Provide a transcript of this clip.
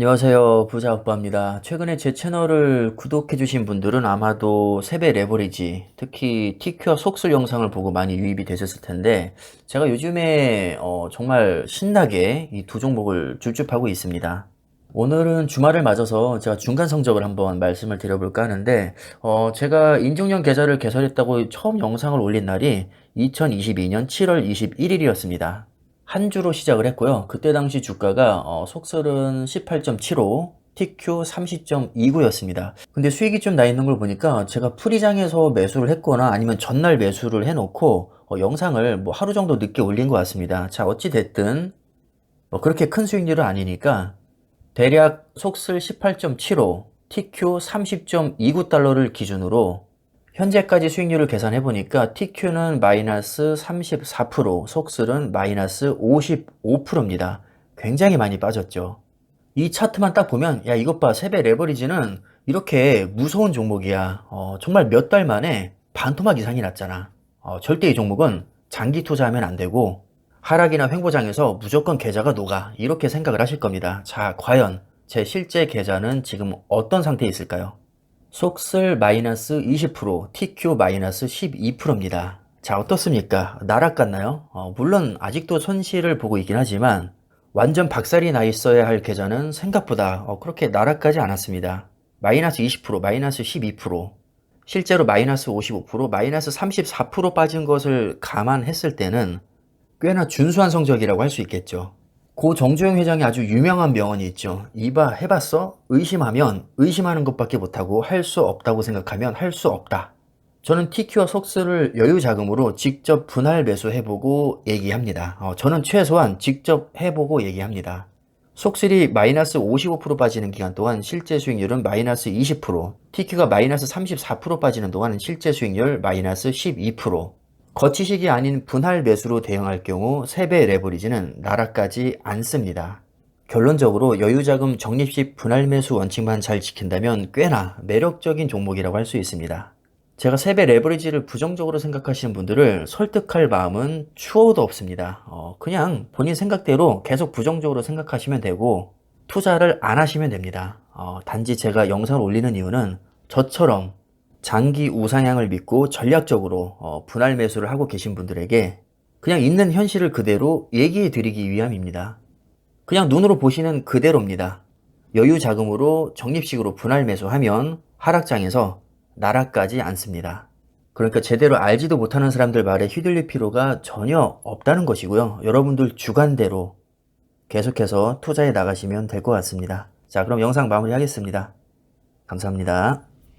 안녕하세요. 부자 오빠입니다. 최근에 제 채널을 구독해 주신 분들은 아마도 세배 레버리지, 특히 TQ와 속술 영상을 보고 많이 유입이 되셨을 텐데, 제가 요즘에 어, 정말 신나게 이 두 종목을 줄줄하고 있습니다. 오늘은 주말을 맞아서 제가 중간 성적을 한번 말씀을 드려볼까 하는데, 어, 제가 인증형 계좌를 개설했다고 처음 영상을 올린 날이 2022년 7월 21일이었습니다. 한 주로 시작을 했고요. 그때 당시 주가가 어, 속설은 18.75, TQ 30.29였습니다. 근데 수익이 좀 나 있는 걸 보니까 제가 프리장에서 매수를 했거나 아니면 전날 매수를 해놓고 어, 영상을 뭐 하루 정도 늦게 올린 것 같습니다. 자, 어찌 됐든 뭐 그렇게 큰 수익률은 아니니까 대략 속슬 18.75, TQ 30.29달러를 기준으로 현재까지 수익률을 계산해 보니까 TQ는 마이너스 34%, 속슬은 마이너스 55%입니다. 굉장히 많이 빠졌죠. 이 차트만 딱 보면 야 이것 봐 세배 레버리지는 이렇게 무서운 종목이야. 어, 정말 몇 달 만에 반토막 이상이 났잖아. 어, 절대 이 종목은 장기 투자하면 안 되고 하락이나 횡보장에서 무조건 계좌가 녹아 이렇게 생각을 하실 겁니다. 자 과연 제 실제 계좌는 지금 어떤 상태에 있을까요? 속슬 마이너스 20%, TQ 마이너스 12%입니다. 자, 어떻습니까? 같나요? 어, 물론 아직도 손실을 보고 있긴 하지만 완전 박살이 나 있어야 할 계좌는 생각보다 어, 그렇게 나락까지 않았습니다. 마이너스 20%, 마이너스 12%, 실제로 마이너스 55%, 마이너스 34% 빠진 것을 감안했을 때는 꽤나 준수한 성적이라고 할 수 있겠죠. 고 정주영 회장이 아주 유명한 명언이 있죠. 이봐 해봤어? 의심하면 의심하는 것밖에 못하고 할 수 없다고 생각하면 할 수 없다. 저는 TQ와 속스를 여유 자금으로 직접 분할 매수해보고 얘기합니다. 어, 저는 최소한 직접 해보고 얘기합니다. 속슬이 마이너스 55% 빠지는 기간 동안 실제 수익률은 마이너스 20%, TQ가 마이너스 34% 빠지는 동안 실제 수익률 마이너스 12%, 거치식이 아닌 분할 매수로 대응할 경우 3배 레버리지는 나락까지 않습니다. 결론적으로 여유자금 적립식 분할 매수 원칙만 잘 지킨다면 꽤나 매력적인 종목이라고 할 수 있습니다. 제가 3배 레버리지를 부정적으로 생각하시는 분들을 설득할 마음은 추워도 없습니다. 어, 그냥 본인 생각대로 계속 부정적으로 생각하시면 되고 투자를 안 하시면 됩니다. 어, 단지 제가 영상을 올리는 이유는 저처럼 장기 우상향을 믿고 전략적으로 어, 분할 매수를 하고 계신 분들에게 그냥 있는 현실을 그대로 얘기해 드리기 위함입니다. 그냥 눈으로 보시는 그대로입니다. 여유 자금으로 적립식으로 분할 매수하면 하락장에서 나락까지 않습니다. 그러니까 제대로 알지도 못하는 사람들 말에 휘둘릴 필요가 전혀 없다는 것이고요. 여러분들 주관대로 계속해서 투자해 나가시면 될 것 같습니다. 자, 그럼 영상 마무리하겠습니다. 감사합니다.